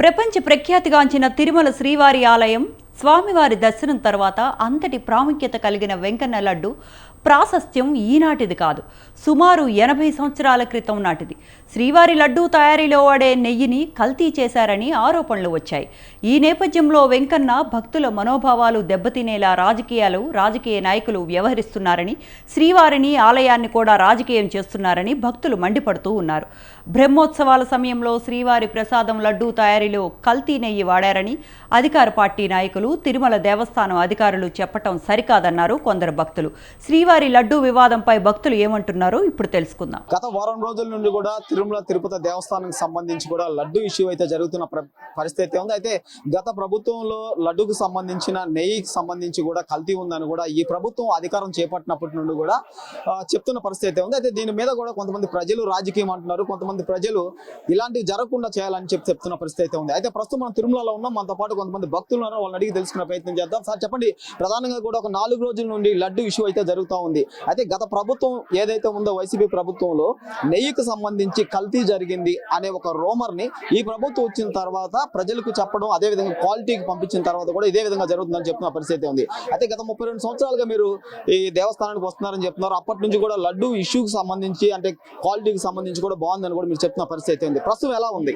ప్రపంచ ప్రఖ్యాతిగాంచిన తిరుమల శ్రీవారి ఆలయం స్వామివారి దర్శనం తర్వాత అంతటి ప్రాముఖ్యత కలిగిన వెంకన్న లడ్డు ప్రాశస్త్యం ఈనాటిది కాదు. సుమారు ఎనభై సంవత్సరాల క్రితం నాటిది. శ్రీవారి లడ్డూ తయారీలో వాడే నెయ్యిని కల్తీ చేశారని ఆరోపణలు వచ్చాయి. ఈ నేపథ్యంలో వెంకన్న భక్తుల మనోభావాలు దెబ్బతినేలా రాజకీయాలు రాజకీయ నాయకులు వ్యవహరిస్తున్నారని శ్రీవారిని ఆలయాన్ని కూడా రాజకీయం చేస్తున్నారని భక్తులు మండిపడుతూ ఉన్నారు. బ్రహ్మోత్సవాల సమయంలో శ్రీవారి ప్రసాదం లడ్డూ తయారీలో కల్తీ నెయ్యి వాడారని అధికార పార్టీ నాయకులు తిరుమల దేవస్థానం అధికారులు చెప్పటం సరికాదన్నారు కొందరు భక్తులు. శ్రీవారి లడ్డూ వివాదంపై భక్తులు ఏమంటున్నారో ఇప్పుడు తెలుసుకుందాం. గత వారం రోజుల నుండి కూడా తిరుమల తిరుపతి దేవస్థానానికి సంబంధించి కూడా లడ్డూ ఇష్యూ అయితే జరుగుతున్న ప్ర- పరిస్థితి అయితే ఉంది. అయితే గత ప్రభుత్వంలో లడ్డుకు సంబంధించిన నెయ్యికి సంబంధించి కూడా కల్తీ ఉందని కూడా ఈ ప్రభుత్వం అధికారం చేపట్టినప్పటి నుండి కూడా చెప్తున్న పరిస్థితి ఉంది. అయితే దీని మీద కూడా కొంతమంది ప్రజలు రాజకీయం అంటున్నారు. కొంతమంది ప్రజలు ఇలాంటివి జరగకుండా చేయాలని చెప్పి చెప్తున్న పరిస్థితి అయితే ఉంది. అయితే ప్రస్తుతం మనం తిరుమలలో ఉన్నాం. మనతో పాటు కొంతమంది భక్తులు ఉన్నారు. వాళ్ళని అడిగి తెలుసుకునే ప్రయత్నం చేద్దాం. సార్ చెప్పండి. ప్రధానంగా కూడా ఒక నాలుగు రోజుల నుండి లడ్డు ఇష్యూ అయితే జరుగుతూ ఉంది. అయితే గత ప్రభుత్వం ఏదైతే ఉందో వైసీపీ ప్రభుత్వంలో నెయ్యికి సంబంధించి కల్తీ జరిగింది అనే ఒక రోమర్ని ఈ ప్రభుత్వం వచ్చిన తర్వాత ప్రజలకు చెప్పడం అదే విధంగా క్వాలిటీకి పంపించిన తర్వాత కూడా ఇదే విధంగా జరుగుతుందని చెప్తున్న పరిస్థితి ఉంది. అయితే గత ముప్పై రెండు సంవత్సరాలుగా మీరు ఈ దేవస్థానానికి వస్తున్నారని చెప్తున్నారు. అప్పటి నుంచి కూడా లడ్డు ఇష్యూకి సంబంధించి అంటే క్వాలిటీకి సంబంధించి కూడా బాగుందని కూడా మీరు చెప్తున్న పరిస్థితి ఉంది. ప్రస్తుతం ఎలా ఉంది?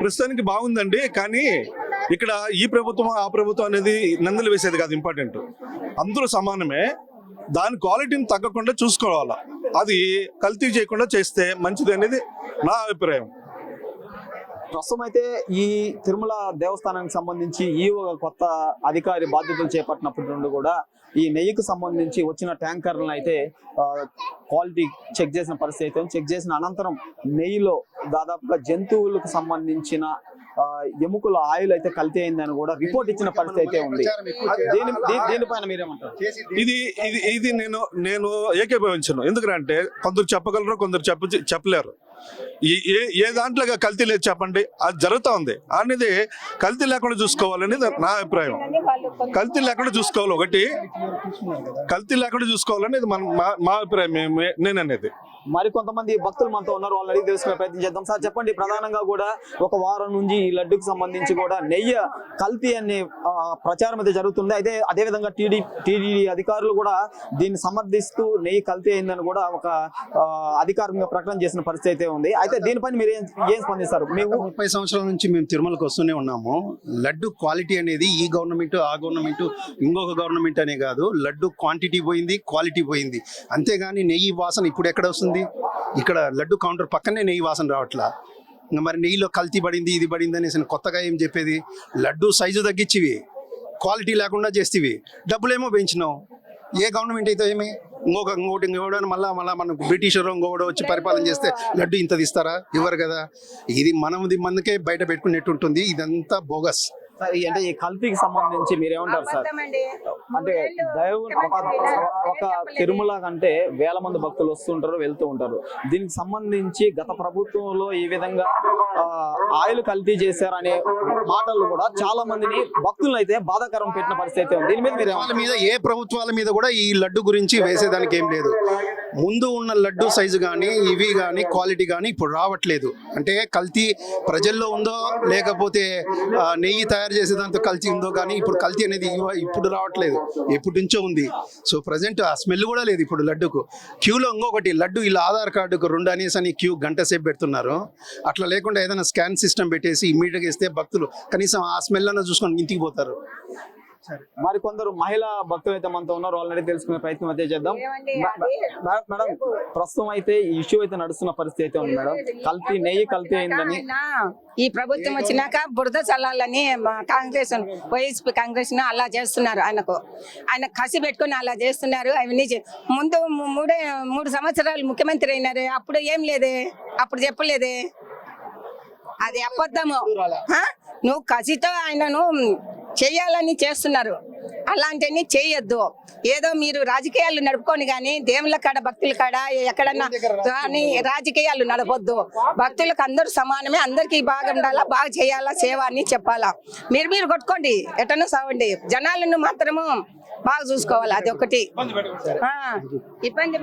ప్రస్తుతానికి బాగుందండి కానీ ఇక్కడ ఈ ప్రభుత్వం ఆ ప్రభుత్వం అనేది నందలు వేసేది కాదు ఇంపార్టెంట్ అందరూ సమానమే దాని క్వాలిటీని తగ్గకుండా చూసుకోవాలా. అది కల్తీ చేయకుండా చేస్తే మంచిది అనేది నా అభిప్రాయం. ప్రస్తుతం అయితే ఈ తిరుమల దేవస్థానానికి సంబంధించి ఈ ఒక కొత్త అధికారి బాధ్యతలు చేపట్టినప్పటి నుండి కూడా ఈ నెయ్యికి సంబంధించి వచ్చిన ట్యాంకర్లను అయితే ఆ, క్వాలిటీ చెక్ చేసిన పరిస్థితి అయితే చెక్ చేసిన అనంతరం నెయ్యిలో దాదాపుగా జంతువులకు సంబంధించిన ఎముకల ఆయిల్ అయితే కల్తీ అయిందని కూడా రిపోర్ట్ ఇచ్చిన పరిస్థితి అయితే ఉంది. దీనిపైన మీరేమంటారు? ఇది ఇది ఇది నేను నేను ఏకీభవించను ఎందుకంటే కొందరు చెప్పగలరు కొందరు చెప్ప చెప్పలేరు. ఈ ఏ ఏ దాంట్లో కల్తీ లేదు చెప్పండి? అది జరుగుతూ ఉంది. అనేది కల్తీ లేకుండా చూసుకోవాలనేది నా అభిప్రాయం. కల్తీ లేకుండా చూసుకోవాలి ఒకటి. కల్తీ లేకుండా చూసుకోవాలనేది మన మా- మా అభిప్రాయం. మేము- నేను అనేది మరి కొంతమంది భక్తులు మనతో ఉన్నారు. వాళ్ళని అడిగి తెలుసుకునే ప్రయత్నం చేద్దాం. సార్ చెప్పండి. ప్రధానంగా కూడా ఒక వారం నుంచి ఈ లడ్డుకు సంబంధించి కూడా నెయ్యి కల్తీ అనే ప్రచారం అయితే జరుగుతుంది. అయితే అదే విధంగా టీడీ టీడీ అధికారులు కూడా దీన్ని సమర్థిస్తూ నెయ్యి కల్తీ అయిందని కూడా ఒక అధికారికంగా ప్రకటన చేసిన పరిస్థితి అయితే ఉంది. అయితే దీనిపైన మీరు ఏం ఏం స్పందిస్తారు? మేము ముప్పై సంవత్సరాల నుంచి మేము తిరుమలకు వస్తూనే ఉన్నాము. లడ్డు క్వాలిటీ అనేది ఈ గవర్నమెంట్ ఆ గవర్నమెంట్ ఇంకొక గవర్నమెంట్ అనే కాదు. లడ్డు క్వాంటిటీ పోయింది క్వాలిటీ పోయింది. అంతేగాని నెయ్యి వాసన ఇప్పుడు ఎక్కడ వస్తుంది? ఇక్కడ లడ్డు కౌంటర్ పక్కనే నెయ్యి వాసన రావట్లా. ఇంకా మరి నెయ్యిలో కల్తీ పడింది ఇది పడింది అనేసి కొత్తగా ఏం చెప్పేది? లడ్డు సైజు తగ్గించివి క్వాలిటీ లేకుండా చేస్తేవి. డబ్బులేమో పెంచినావు. ఏ గవర్నమెంట్ అయితే ఏమి? ఇంకొక ఇంకోటి ఇంకోటి మళ్ళీ మళ్ళీ మనం బ్రిటిషర్ ఇంకొకటి వచ్చి పరిపాలన చేస్తే లడ్డు ఇంత ఇస్తారా ఇవ్వరు కదా. ఇది మనది మనకే బయట పెట్టుకునేట్టు ఉంటుంది ఇదంతా బోగస్. సార్, అంటే ఈ కల్తీకి సంబంధించి మీరేమంటారు సార్? అంటే దైవం ఒక ఒక తిరుమల కంటే వేల మంది భక్తులు వస్తుంటారు వెళ్తూ ఉంటారు. దీనికి సంబంధించి గత ప్రభుత్వంలో ఈ విధంగా ఆయిల్ కల్తీ చేశారనే మాటలు కూడా చాలా మందిని భక్తులను అయితే బాధాకరం పెట్టిన పరిస్థితి అయితే ఉంది. దీని మీద మీద ఏ ప్రభుత్వాల మీద కూడా ఈ లడ్డు గురించి వేసేదానికి ఏం లేదు. ముందు ఉన్న లడ్డు సైజు కానీ ఇవి కానీ క్వాలిటీ కానీ ఇప్పుడు రావట్లేదు. అంటే కల్తీ ప్రజల్లో ఉందో లేకపోతే నెయ్యి తయారు చేసే దాంతో కల్తీ ఉందో కానీ ఇప్పుడు కల్తీ అనేది ఇప్పుడు రావట్లేదు. ఎప్పటి నుంచో ఉంది. సో ప్రజెంట్ ఆ స్మెల్ కూడా లేదు ఇప్పుడు లడ్డుకు. క్యూలో ఇంకొకటి లడ్డు ఇలా ఆధార్ కార్డుకు రెండు అనేసి అని క్యూ గంట సేపు పెడుతున్నారు. అట్లా లేకుండా ఏదైనా స్కాన్ సిస్టమ్ పెట్టేసి ఇమ్మీడియట్గా ఇస్తే భక్తులు కనీసం ఆ స్మెల్ అన్న చూసుకొని ఇంటికి పోతారు. మరి కొందరు మహిళా భక్తులు అయితే మనతో ఉన్నారు. వాళ్ళని తెలుసుకునే ప్రయత్నం అయితే చేద్దాం. మేడం ప్రస్తుతం అయితే ఈ ఇష్యూ అయితే నడుస్తున్న పరిస్థితి అయితే ఉంది మేడం. కల్తీ నెయ్యి కల్తీ అయిందని. ఈ ప్రభుత్వం వచ్చినాక బురద చల్లాలని కాంగ్రెస్ వైఎస్పీ కాంగ్రెస్ను అలా చేస్తున్నారు ఆయనకు. ఆయన కసి పెట్టుకొని అలా చేస్తున్నారు. అవన్నీ ముందు మూడే మూడు సంవత్సరాలు ముఖ్యమంత్రి అయినారు. అప్పుడు ఏం లేదే? అప్పుడు చెప్పలేదే? అది అబద్ధము? నువ్వు కసితో ఆయనను చేయాలని చేస్తున్నారు. అలాంటివన్నీ చేయొద్దు ఏదో మీరు రాజకీయాలు నడుపుకొని కానీ దేవుళ్ళ కాడ భక్తుల కాడ ఎక్కడన్నా కానీ రాజకీయాలు నడపొద్దు. భక్తులకు అందరూ సమానమే అందరికీ బాగా ఉండాలా బాగా చేయాలా సేవ అని చెప్పాలా. మీరు మీరు కొట్టుకోండి. ఎటనో సావండి. జనాలను మాత్రము బాగా చూసుకోవాలి అది ఒకటి. ఆ, ఇబ్బంది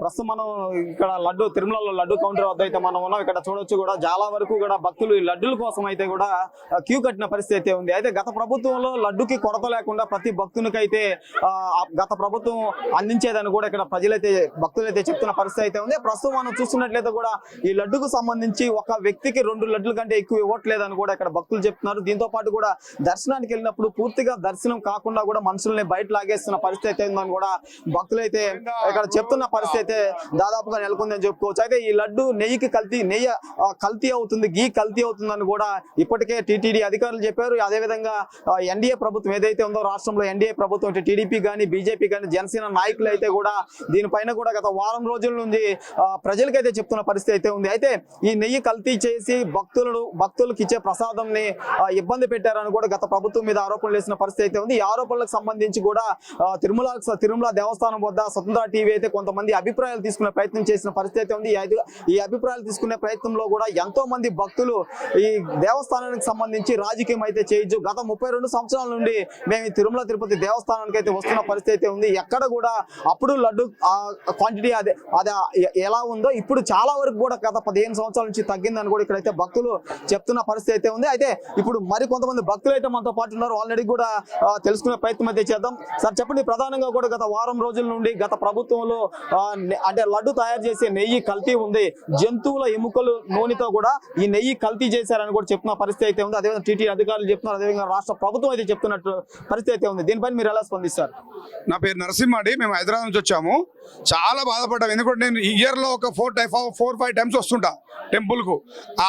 ప్రస్తుతం మనం ఇక్కడ లడ్డు తిరుమలలో లడ్డు కౌంటర్ వద్ద అయితే మనం ఉన్నాం. ఇక్కడ చూడొచ్చు కూడా చాలా వరకు కూడా భక్తులు ఈ లడ్డుల కోసం అయితే కూడా క్యూ కట్టిన పరిస్థితి అయితే ఉంది. అయితే గత ప్రభుత్వంలో లడ్డుకి కొరత లేకుండా ప్రతి భక్తునికి అయితే ఆ, ఆ గత ప్రభుత్వం అందించేదని కూడా ఇక్కడ ప్రజలైతే భక్తులైతే చెప్తున్న పరిస్థితి అయితే ఉంది. ప్రస్తుతం మనం చూస్తున్నట్లయితే కూడా ఈ లడ్డుకు సంబంధించి ఒక వ్యక్తికి రెండు లడ్డుల కంటే ఎక్కువ ఇవ్వట్లేదని కూడా ఇక్కడ భక్తులు చెప్తున్నారు. దీంతో పాటు కూడా దర్శనానికి వెళ్ళినప్పుడు పూర్తిగా దర్శనం కాకుండా కూడా భక్తుల్ని బయట లాగేస్తున్న పరిస్థితి అయితే ఉందని కూడా భక్తులైతే ఇక్కడ చెప్తున్న పరిస్థితి అయితే దాదాపుగా నెలకొందని చెప్పుకోవచ్చు. అయితే ఈ లడ్డు నెయ్యికి కల్తీ నెయ్యి కల్తీ అవుతుంది గీ కల్తీ అవుతుందని కూడా ఇప్పటికే టీటీడీ అధికారులు చెప్పారు. అదేవిధంగా ఎన్డీఏ ప్రభుత్వం ఏదైతే ఉందో రాష్ట్రంలో ఎన్డీఏ ప్రభుత్వం అంటే టీడీపీ కానీ బీజేపీ కానీ జనసేన నాయకులు అయితే కూడా దీనిపైన కూడా గత వారం రోజుల నుంచి ప్రజలకైతే చెప్తున్న పరిస్థితి అయితే ఉంది. అయితే ఈ నెయ్యి కల్తీ చేసి భక్తులను భక్తులకు ఇచ్చే ప్రసాదంని ఇబ్బంది పెట్టారని కూడా గత ప్రభుత్వం మీద ఆరోపణలు వేసిన పరిస్థితి అయితే ఉంది. ఈ ఆరోపణలకు సంబంధించి కూడా తిరుమల తిరుమల దేవస్థానం వద్ద స్వతంత్ర టీవీ అయితే కొంతమంది అభిప్రాయాలు తీసుకునే ప్రయత్నం చేసిన పరిస్థితి అయితే ఉంది. ఈ అభిప్రాయాలు తీసుకునే ప్రయత్నంలో కూడా ఎంతో మంది భక్తులు ఈ దేవస్థానానికి సంబంధించి రాజకీయం అయితే చేయొచ్చు. గత ముప్పై రెండు సంవత్సరాల నుండి మేము ఈ తిరుమల తిరుపతి దేవస్థానానికి అయితే వస్తున్న పరిస్థితి అయితే ఉంది. ఎక్కడ కూడా అప్పుడు లడ్డు క్వాంటిటీ అదే అది ఎలా ఉందో ఇప్పుడు చాలా వరకు కూడా గత పదిహేను సంవత్సరాల నుంచి తగ్గిందని కూడా ఇక్కడైతే భక్తులు చెప్తున్న పరిస్థితి అయితే ఉంది. అయితే ఇప్పుడు మరి కొంతమంది భక్తులు అయితే మనతో పాటు ఉన్నారు. ఆల్రెడీ కూడా తెలుసుకునే ప్రయత్నం అయితే చేద్దాం. సార్ చెప్పండి ప్రధానంగా కూడా గత వారం రోజుల నుండి గత ప్రభుత్వంలో అంటే లడ్డు తయారు చేసే నెయ్యి కల్తీ ఉంది. జంతువుల ఎముకలు నూనెతో కూడా ఈ నెయ్యి కల్తీ చేశారని కూడా చెప్తున్న పరిస్థితి అయితే ఉంది. అదేవిధంగా టీటీ అధికారులు చెప్తున్నారు. అదేవిధంగా రాష్ట్ర ప్రభుత్వం అయితే చెప్తున్నట్టు పరిస్థితి అయితే ఉంది. దీనిపైన మీరు ఎలా స్పందిస్తారు? నా పేరు నరసింహాడి మేము హైదరాబాద్ నుంచి వచ్చాము. చాలా బాధపడ్డాం. ఎందుకంటే నేను ఇయర్లో ఒక four type four five times వస్తుంటా టెంపుల్కు. ఆ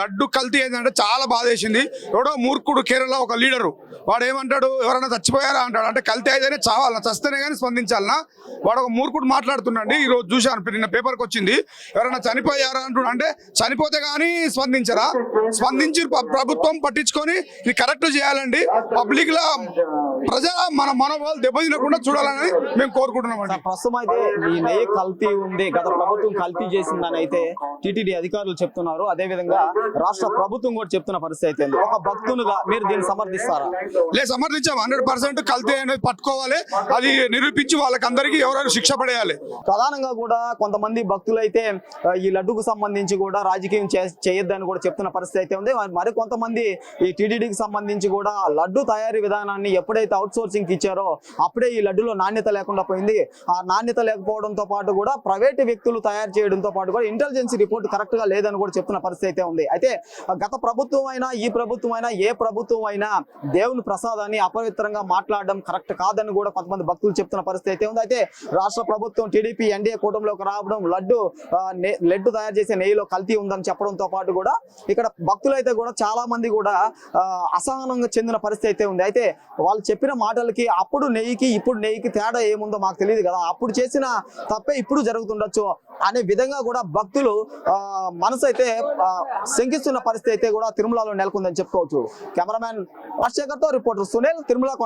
లడ్డు కల్తీ ఏంటంటే చాలా బాధ వేసింది ఎవడో మూర్ఖుడు కేరళ ఒక లీడరు. వాడు ఏమంటాడు ఎవరైనా చచ్చిపోయారా? అంటాడు. అంటే కల్తీ అయితేనే చావాలన్నా చస్తేనే కానీ స్పందించాలనా? వాడు ఒక మూర్ఖుడు మాట్లాడుతున్నాడు. ఈ రోజు చూశాను నిన్న పేపర్కి వచ్చింది. ఎవరైనా చనిపోయారా అంటున్నా? అంటే చనిపోతే కానీ స్పందించరా? స్పందించి ప్రభుత్వం పట్టించుకొని ఇది కరెక్ట్ చేయాలండి. పబ్లిక్ లా ప్రజల మన మనోభావాలు దెబ్బతినకుండా చూడాలని మేము కోరుకుంటున్నామండి. సార్, ప్రస్తుతం అయితే ఈ నెయ్యి కల్తీ ఉంది. గత ప్రభుత్వం కల్తీ చేసిందని అయితే టీటీడీ అధికారులు చెప్తున్నారు. అదే విధంగా రాష్ట్ర ప్రభుత్వం కూడా చెప్తున్న పరిస్థితి అయితే ఒక భక్తునిగా మీరు దీన్ని సమర్థిస్తారా? లే సమర్థించాం. హండ్రెడ్ పర్సెంట్ కల్తీ అనేది పట్టుకోవాలి. అది నిరూపించి వాళ్ళకి అందరికీ ఎవరైనా శిక్ష పడేయాలి. ప్రధానంగా కూడా కొంతమంది భక్తులు అయితే ఈ లడ్డుకు సంబంధించి కూడా రాజకీయం చేయొద్దని కూడా చెప్తున్న పరిస్థితి అయితే ఉంది. మరి కొంతమంది ఈ టీటీడీకి సంబంధించి కూడా లడ్డు తయారీ విధానాన్ని ఎప్పుడైతే అవుట్ సోర్సింగ్ ఇచ్చారో అప్పుడే ఈ లడ్డులో నాణ్యత లేకుండా పోయింది. ఆ నాణ్యత లేకపోవడంతో పాటు కూడా ప్రైవేట్ వ్యక్తులు తయారు చేయడంతో పాటు కూడా ఇంటెలిజెన్స్ రిపోర్ట్ కరెక్ట్గా లేదని కూడా చెప్తున్న పరిస్థితి అయితే ఉంది. అయితే గత ప్రభుత్వం అయినా ఈ ప్రభుత్వం అయినా ఏ ప్రభుత్వం అయినా దేవుని ప్రసాదాన్ని అపవిత్రంగా మాట్లాడడం కరెక్ట్ కాదని కూడా కొంతమంది భక్తులు చెప్తున్న పరిస్థితి అయితే ఉంది. అయితే రాష్ట్ర ప్రభుత్వం టీడీపీ ఎన్డీఏ కూటమిలోకి రావడం లడ్డు లడ్డు తయారు చేసే నెయ్యిలో కల్తీ ఉందని చెప్పడంతో పాటు కూడా ఇక్కడ భక్తులు అయితే కూడా చాలా మంది కూడా అసహనంగా చెందిన పరిస్థితి అయితే ఉంది. అయితే వాళ్ళు చెప్పిన మాటలకి అప్పుడు నెయ్యికి ఇప్పుడు నెయ్యికి తేడా ఏముందో మాకు తెలియదు కదా. అప్పుడు చేసిన తప్పే ఇప్పుడు జరుగుతుండొచ్చు అనే విధంగా కూడా భక్తులు ఆ, మనసు అయితే శంకిస్తున్న పరిస్థితి అయితే కూడా తిరుమలలో నెలకొందని చెప్పుకోవచ్చు. కెమెరామ్యాన్ రాజశేఖర్తో రిపోర్టర్ సునీల్ తిరుమల